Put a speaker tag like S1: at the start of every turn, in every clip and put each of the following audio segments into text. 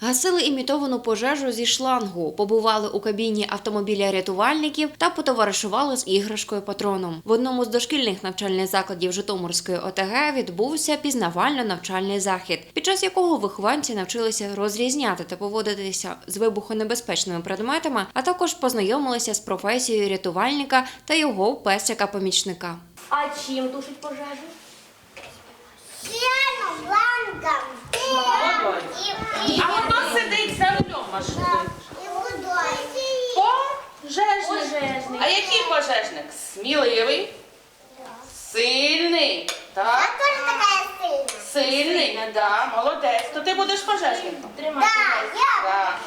S1: Гасили імітовану пожежу зі шлангу, побували у кабіні автомобіля рятувальників та потоваришували з іграшкою патроном. В одному з дошкільних навчальних закладів Житомирської ОТГ відбувся пізнавально-навчальний захід, під час якого вихованці навчилися розрізняти та поводитися з вибухонебезпечними предметами, а також познайомилися з професією рятувальника та його песика-помічника.
S2: А чим тушить пожежу?
S3: Членом, бланком,
S4: А хто сидить за рулем машини? Пожежник. А який пожежник? Сміливий? Сильний. Так? Сильний, да, молодець. То ти будеш пожежником.
S3: Да.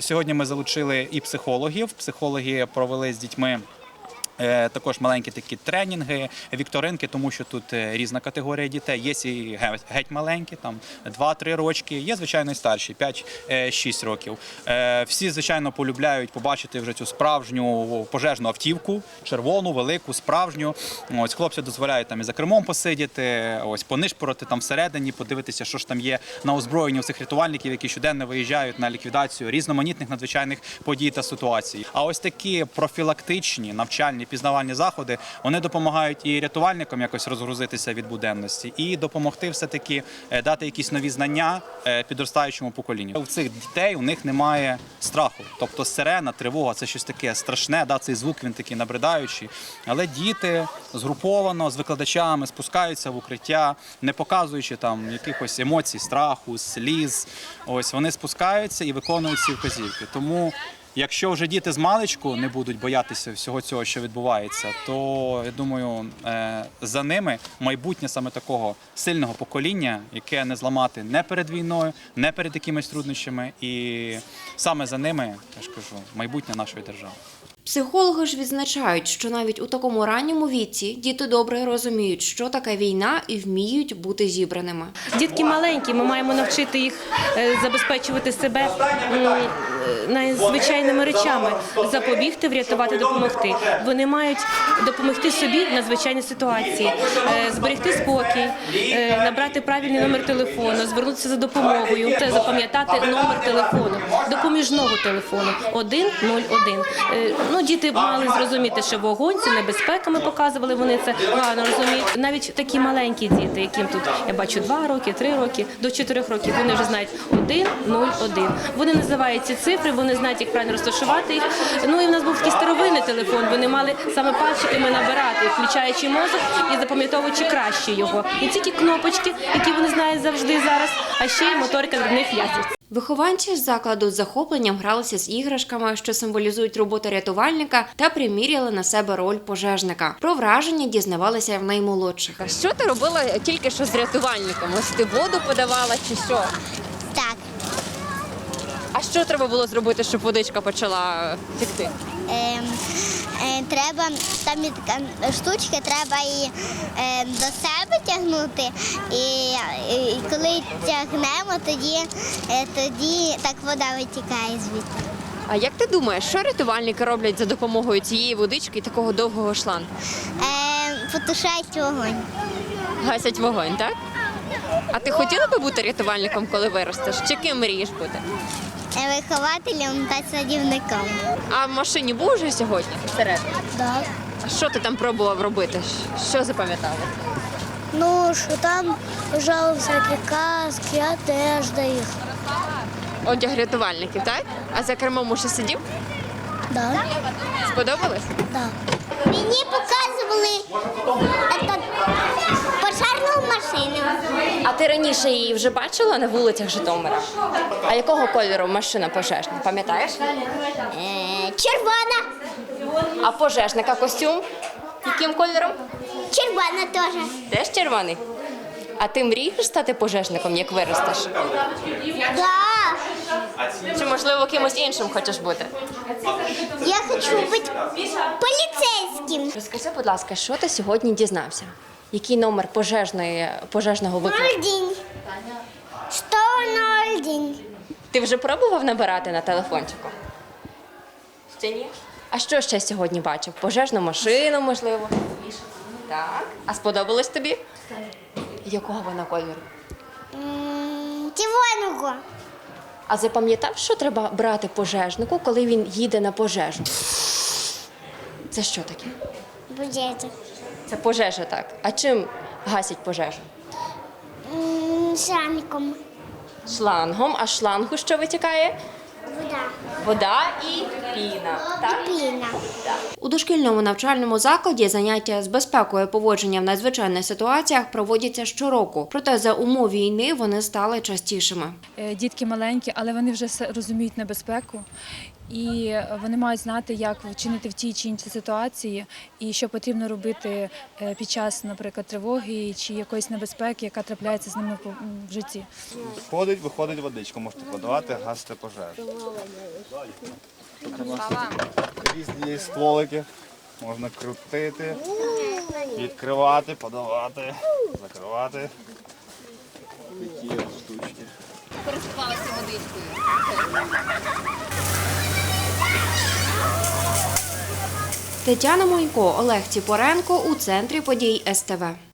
S5: Сьогодні ми залучили і психологів. Психологи провели з дітьми. Е, Також маленькі такі тренінги, вікторинки, тому що тут е, різна категорія дітей. Є і геть маленькі, там 2-3 рочки, є звичайно і старші, 5-6 років. Е, Всі, звичайно, полюбляють побачити вже цю справжню пожежну автівку, червону, велику, справжню. Ось хлопці дозволяють там і за кермом посидіти, ось понишпорити там всередині, подивитися, що ж там є на озброєнні у цих рятувальників, які щоденно виїжджають на ліквідацію різноманітних надзвичайних подій та ситуацій. А ось такі профілактичні навчальні пізнавальні заходи вони допомагають і рятувальникам якось розгрузитися від буденності, і допомогти все таки дати якісь нові знання е, підростаючому поколінню. У цих дітей у них немає страху, тобто сирена, тривога це щось таке страшне. Да, цей звук він такий набридаючий. Але діти згруповано з викладачами спускаються в укриття, не показуючи там якихось емоцій, страху, сліз. Ось вони спускаються і виконують ці вказівки. Тому. Якщо вже діти з маличку не будуть боятися всього цього, що відбувається, то я думаю, е, за ними майбутнє саме такого сильного покоління, яке не зламати не перед війною, не перед якимись труднощами, і саме за ними я ж кажу, майбутнє нашої держави.
S1: Психологи ж відзначають, що навіть у такому ранньому віці діти добре розуміють, що таке війна, і вміють бути зібраними.
S2: Дітки маленькі, ми маємо навчити їх е, забезпечувати себе е, речами, запобігти, врятувати, допомогти. Вони мають допомогти собі в надзвичайній ситуації, е, зберегти спокій, набрати правильний номер телефону, звернутися за допомогою, та запам'ятати номер телефону, допоміжного телефону 101. Ну, діти мали зрозуміти, що вогонь це небезпека. Ми показували, вони це гарно розуміють. Навіть такі маленькі діти, яким тут я бачу 2 роки, 3 роки, до 4 років, вони вже знають 1, 0, 1. Вони називають ці цифри, вони знають, як правильно розташувати їх. Ну і в нас був такий старовинний телефон. Вони мали саме пальчиками набирати, включаючи мозок і запам'ятовуючи краще його. Не тільки кнопочки, які вони знають завжди зараз, а ще й моторика дрібних ясів.
S1: Вихованці з закладу з захопленням гралися з іграшками, що символізують роботу рятувальника, та приміряли на себе роль пожежника. Про враження дізнавалися в наймолодших.
S6: Що ти робила тільки що з рятувальником? Ось ти воду подавала чи що?
S3: Так,
S6: А що треба було зробити, щоб водичка почала текти?
S3: ем, треба, там є така штучка, треба її е, до себе тягнути. І, і, і коли тягнемо, тоді, е, тоді так вода витікає звідти.
S6: А як ти думаєш, що рятувальники роблять за допомогою цієї водички і такого довгого шлангу?
S3: Е, потушають вогонь.
S6: Гасять вогонь, так? А ти хотіла би бути рятувальником, коли виростеш? Чи ким мрієш бути?
S3: Е, вихователем та садівником.
S6: А в машині був вже сьогодні всередині?
S3: Так.
S6: А що ти там пробував робити? Що запам'ятала?
S3: Ну, що там лежали всякі каски, одежда їх.
S6: Одяг рятувальників, так? А за кермом уже сидів?
S3: Да.
S6: Сподобалось?
S3: Да. Мені показували этот, пожарну машину.
S1: А ти раніше її вже бачила на вулицях Житомира? А якого кольору машина пожежна? Пам'ятаєш?
S3: Е, червона.
S1: А пожежника костюм? Яким кольором?
S3: Червона теж.
S1: Теж червоний. А ти мрієш стати пожежником, як виростеш?
S3: Да.
S1: Чи можливо кимось іншим хочеш бути?
S3: Я хочу бути поліцейським.
S1: Розкажи, будь ласка, що ти сьогодні дізнався? Який номер пожежної пожежного виклику?
S3: Один. Сто один.
S1: Ти вже пробував набирати на телефончику? Ще ні? А що ще сьогодні бачив? Пожежну машину, можливо? Так. А сподобалось тобі? Якого вона кольору?
S3: Червоного.
S1: А запам'ятав, що треба брати пожежнику, коли він їде на пожежу? Це що таке?
S3: Будете.
S1: Це пожежа, так. А чим гасять пожежу?
S3: Шаником.
S1: Шлангом, а шлангу що витікає?
S3: Вода.
S1: Вода і піна. Так?
S3: Піна.
S1: У дошкільному навчальному закладі заняття з безпекою поводження в надзвичайних ситуаціях проводяться щороку. Проте за умов війни вони стали частішими.
S7: Е, Дітки маленькі, але вони вже розуміють небезпеку, і вони мають знати, як вчинити в тій чи іншій ситуації, і що потрібно робити е, під час, наприклад, тривоги чи якоїсь небезпеки, яка трапляється з ними в житті.
S8: Входить, виходить водичка, можете подавати, гасити пожежу. Різні стволики можна крутити, відкривати, подавати, закривати. Такі штучки.
S6: Користувалася водичкою.
S1: Тетяна Монько, Олег Ціпоренко у центрі подій СТВ.